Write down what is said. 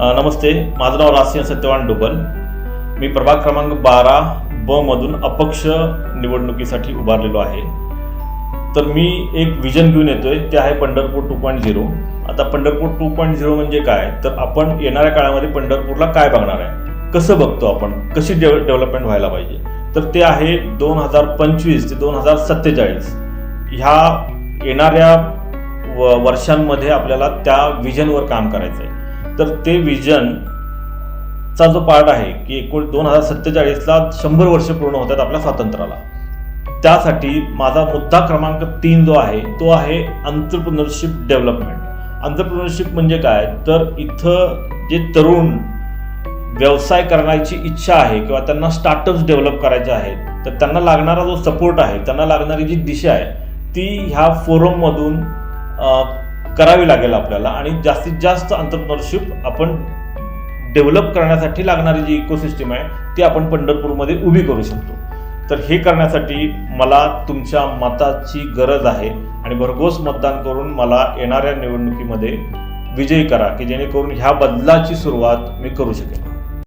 नमस्ते. माझं नाव रासिया सत्यवान डुबल. मी प्रभाग क्रमांक बारा ब मधून अपक्ष निवडणुकीसाठी उभारलेलो आहे. तर मी एक विजन घेऊन येतोय. ते आहे पंढरपूर टू पॉईंट झिरो. आता पंढरपूर टू पॉईंट झिरो म्हणजे काय? तर आपण येणाऱ्या काळामध्ये पंढरपूरला काय बघणार आहे? कसं बघतो आपण? कशी डेव्ह डेव्हलपमेंट व्हायला पाहिजे? तर ते आहे दोन हजार पंचवीस ते दोन हजार सत्तेचाळीस. ह्या येणाऱ्या व वर्षांमध्ये आपल्याला त्या विजनवर काम करायचं आहे तर ते विजन चा जो पार्ट आहे की एकूण दोन हजार सत्तेचाळीसला शंभर वर्ष पूर्ण होतात आपल्या स्वातंत्र्याला. त्यासाठी माझा मुद्दा क्रमांक तीन जो आहे तो आहे अंतरप्रिनरशिप डेव्हलपमेंट अंतरप्रिनरशिप म्हणजे काय? तर इथं जे तरुण व्यवसाय करण्याची इच्छा आहे किंवा त्यांना स्टार्टअप्स डेव्हलप करायचे आहेत तर त्यांना लागणारा जो सपोर्ट आहे त्यांना लागणारी जी दिशा आहे ती ह्या फोरममधून करावी लागेल आपल्याला आणि जास्तीत जास्त अंतरप्रिनरशिप आपण डेव्हलप करण्यासाठी लागणारी जी इकोसिस्टम आहे ती आपण पंढरपूरमध्ये उभी करू शकतो. तर हे करण्यासाठी मला तुमच्या मताची गरज आहे आणि भरघोस मतदान करून मला येणाऱ्या निवडणुकीमध्ये विजयी करा की जेणेकरून ह्या बदलाची सुरुवात मी करू शकेन.